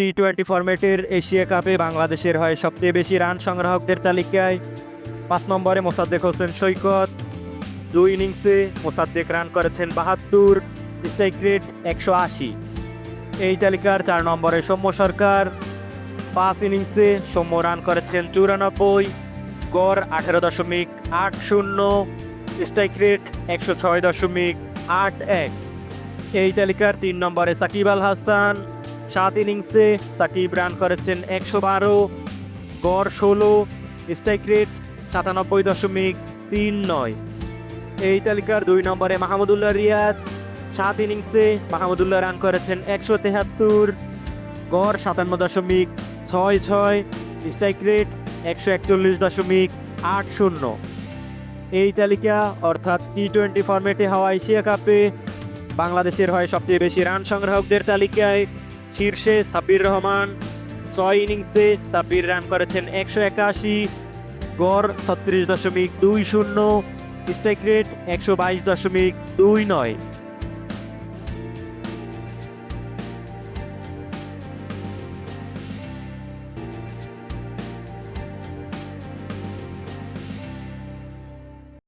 T twenty ফরম্যাটের Asia কাপে বাংলাদেশের হয় সবচেয়ে বেশি রান সংগ্রাহকদের তালিকায় পাঁচ নম্বরে মোসাদ্দেক হোসেন সৈকত, দুই ইনিংসে মোসাদ্দেক রান করেছেন বাহাত্তর স্ট্রাইক রেট একশো আশি। এই তালিকার চার নম্বরে সৌম্য সরকার, পাঁচ ইনিংসে সৌম্য রান করেছেন চুরানব্বই, গড় আঠেরো দশমিক আট শূন্য স্ট্রাইক রেট একশো ছয় দশমিক আট এক। এই তালিকার তিন নম্বরে সাকিব আল হাসান সাত ইনিংসে সাকিব রান করেছেন একশো বারো, গড় ষোলো, স্ট্রাইক রেট সাতানব্বই দশমিক তিন নয়। এই তালিকার দুই নম্বরে মাহমুদুল্লাহ রিয়াদ, সাত ইনিংসে মাহমুদুল্লাহ রান করেছেন একশো তেহাত্তর, গড় সাতান্ন দশমিক ছয় ছয়, স্ট্রাইক রেট একশো একচল্লিশ দশমিক আট শূন্য। এই তালিকা অর্থাৎ টি টোয়েন্টি ফরম্যাটে হওয়া এশিয়া কাপে বাংলাদেশের হয় সবচেয়ে বেশি রান সংগ্রাহকদের তালিকায় শীর্ষে সাব্বির রহমান, ছয় ইনিংসে সাব্বির রান করেছেন একশো একাশি, গড় ছত্রিশ দশমিক দুই শূন্য, স্ট্রাইক রেট একশো বাইশ দশমিক দুই নয়।